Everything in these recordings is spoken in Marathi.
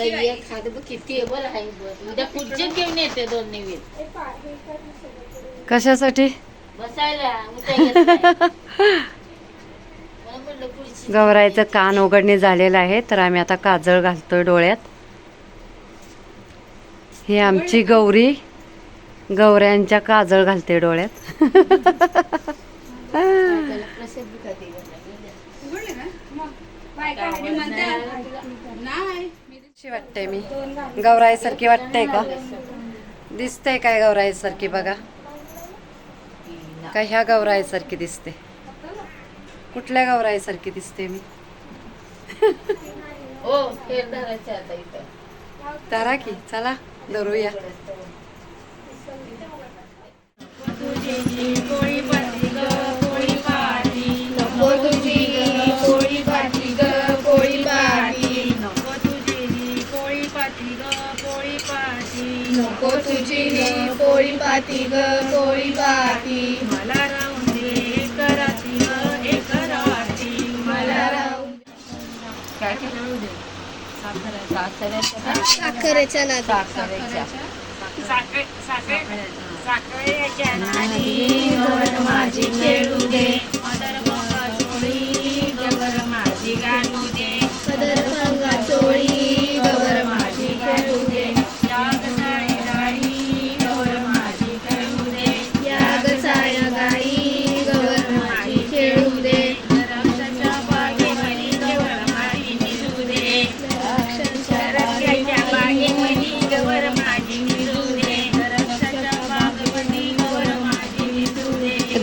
एक हात बघ किती टेबल आहे बघ उद्या खुर्ची घेऊन येते दोन नवीन कशासाठी? बसायला उद्या येत नाही. म्हणून म्हणलं खुर्ची गौराईचं कान उघडणे झालेलं आहे तर आम्ही आता काजळ घालतोय डोळ्यात. ही आमची गौरी गौऱ्यांच्या काजळ घालते डोळ्यात. त्याला प्रसिद्ध कधी कशी वाटते मी. गौराईसारखी वाटते का? दिसते काय गौराईसारखी बघा. का ह्या गौराईसारखी दिसते. कुठल्या गौराईसारखी दिसते मी? तारा की चला धरूया. पोळी पाटी मला राहून दे एक राती ग एक राती. मला राहून काय केलं दे? साखरेच्या साखरेच्या. साखरेच्या साखर साखर साखरेच्या गवर माझी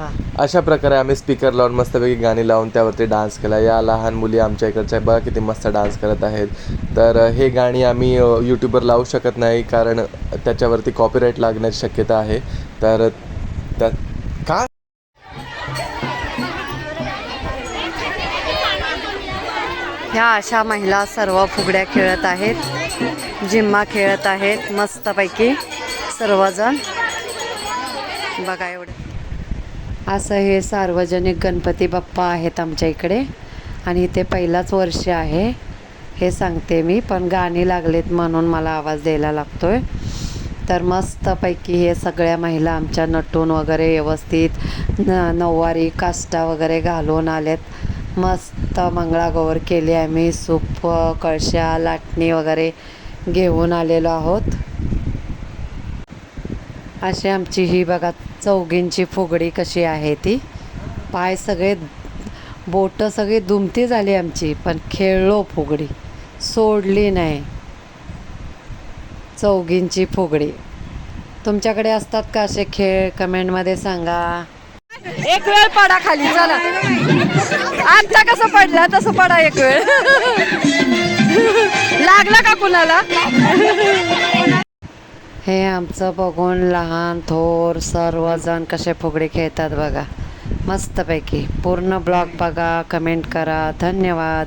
अशा प्रकारे आम्ही स्पीकर लावून मस्तपैकी गाणी लावून त्यावरती डान्स केला. या लहान मुली आमच्या इकडच्या बघा किती मस्त डान्स करत आहेत. तर हे गाणी आम्ही यूट्यूबवर लावू शकत नाही कारण त्याच्यावरती कॉपीराईट लागण्याची शक्यता आहे. तर त्या का? ह्या अशा महिला सर्व फुगड्या खेळत आहेत. जिम्मा खेळत आहेत मस्तपैकी सर्वजण. बघा एवढं. असं हे सार्वजनिक गणपती बाप्पा आहेत आमच्या इकडे. आणि इथे पहिलाच वर्ष आहे. हे सांगते मी पण गाणी लागलेत म्हणून मला आवाज द्यायला लागतो आहे तर मस्तपैकी हे सगळ्या महिला आमच्या नटून वगैरे व्यवस्थित न नऊवारी काष्टा वगैरे घालून आलेत. मस्त मंगळागौर केली आम्ही सूप कळशा लाटणी वगैरे घेऊन आलेलो आहोत. अशी आमची ही बघा चौघींची फुगडी कशी आहे ती. पाय सगळे बोटं सगळी दुमती झाली आमची पण खेळलो फुगडी. सोडली नाही. चौघींची फुगडी. तुमच्याकडे असतात का असे खेळ? कमेंटमध्ये सांगा. एक वेळ पडा खाली चला. आमचा कसं पडला तसं पडा एक वेळ. लागला का कुणाला? हे आमचं बघून लहान थोर सर्वजण कसे फुगडी खेळतात बघा. मस्तपैकी. पूर्ण ब्लॉग बघा कमेंट करा. धन्यवाद.